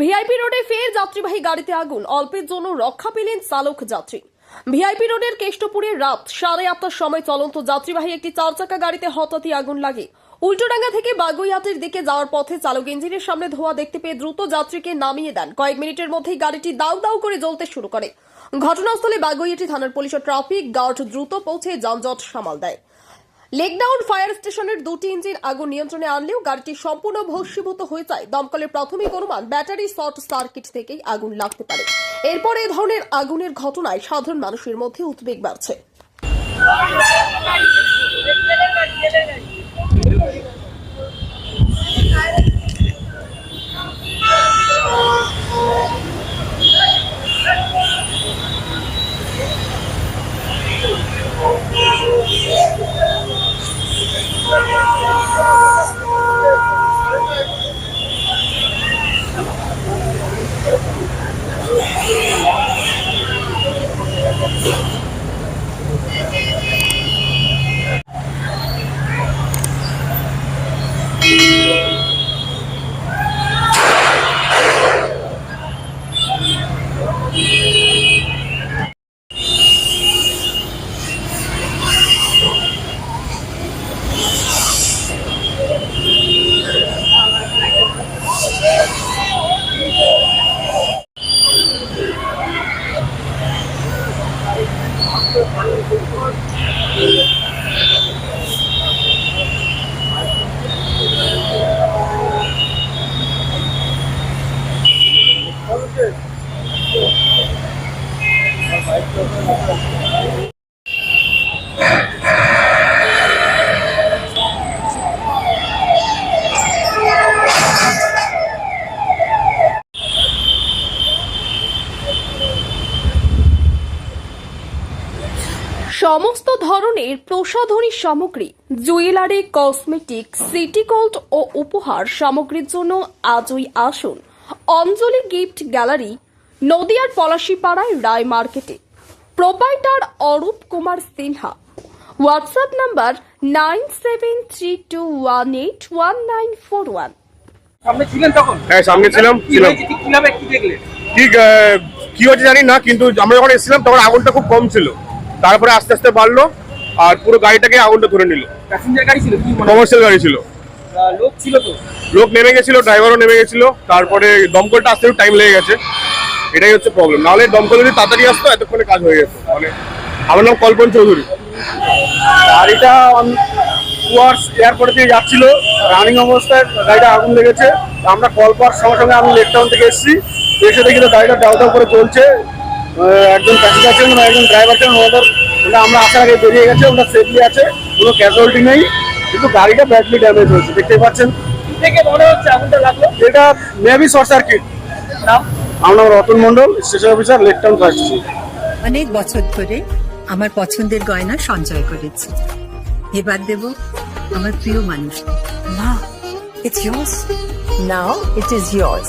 VIP রোডে ফের যাত্রীবাহী গাড়িতে আগুন। অল্পের জন্য রক্ষা পেলেন চালক যাত্রী। ভিআইপি রোডের কেষ্টপুরে রাত সাড়ে আটটার সময় চলন্ত যাত্রীবাহী একটি চার চাকা গাড়িতে হঠাৎই আগুন লাগে। উল্টোডাঙ্গা থেকে বাগুইয়াটের দিকে যাওয়ার পথে চালক ইঞ্জিনের সামনে ধোয়া দেখতে পেয়ে দ্রুত যাত্রীকে নামিয়ে দেন। কয়েক মিনিটের মধ্যেই গাড়িটি দাউ দাউ করে জ্বলতে শুরু করে। ঘটনাস্থলে বাগুইয়াটি থানার পুলিশ ও ট্রাফিক গার্ড দ্রুত পৌঁছে যানজট সামাল দেয়। লেকডাউন ফায়ার স্টেশনের দুটি ইঞ্জিন আগুন নিয়ন্ত্রণে আনলেও গাড়িটি সম্পূর্ণ ভস্মীভূত হয়ে যায়। দমকলের প্রাথমিক অনুমান, ব্যাটারি শর্ট সার্কিট থেকেই আগুন লাগতে পারে। এরপর এ ধরনের আগুনের ঘটনায় সাধারণ মানুষের মধ্যে উদ্বেগ বাড়ছে। Come on! সমস্ত ধরনের প্রসাধনী সামগ্রী জুয়েলারি কসমেটিক সিটি গোল্ড ও উপহার সামগ্রীর জন্য আজই আসুন অঞ্জলি গিফট গ্যালারি নদিয়ার পলাশিপাড়ায় রায় মার্কেটে। Proprietor Arup Kumar Sinha. WhatsApp number nine seven three two one eight one nine four one. সামনে ছিলেন তখন? হ্যাঁ সামনে ছিলাম কি ছিলাম। হয়েছে? কীভাবে কি দেখলেন? ঠিক কি হচ্ছে জানি না কিন্তু আমরা যখন এসেছিলাম তখন আগুনটা খুব কম ছিল। তারপরে আস্তে আস্তে বাড়লো আর পুরো গাড়িটাকে আগুনটা ধরে নিল। কমার্শিয়াল গাড়ি ছিল লোক ছিল তো? লোক নেমে গেছিল ড্রাইভারও নেমে গেছিল তারপরে দমকলটা আসতে টাইম লেগে গেছে। এটাই হচ্ছে প্রবলেম নাহলে দমকল যদি তাড়াতাড়ি আসতো এতক্ষণে কাজ হয়ে যেত। মানে আমার নাম কল্পন চৌধুরী। গাড়িটা টুয়ার্স এয়ারপোর্ট দিয়ে যাচ্ছিল রানিং অবস্থায় গাড়িটা আগুন লেগেছে। আমরা কল পাওয়ার সঙ্গে সঙ্গে আমি লেকটাউন থেকে এসেছি। এসে দেখি তো গাড়িটা দাও দাও করে চলছে একজন প্যাসেঞ্জার ছিলেন বা একজন ড্রাইভার ছিলেন ওনাদের ওটা আমরা আসার আগে বেরিয়ে গেছে ওটা সেফলি আছে কোনো ক্যাজুয়ালিটি নেই কিন্তু গাড়িটা ব্যাডলি ড্যামেজ হয়েছে দেখতে পাচ্ছেন। কি থেকে মনে হচ্ছে আগুনটা লাগল। এটা মেবি শর্ট সার্কিট নাম? আমার নাম Ratan Mondal station officer Lake Town first অনেক বছর ধরে আমার পছন্দের গয়না সঞ্চয় করেছি। এবার দেব আমার প্রিয় মানুষ মা it's yours now it is yours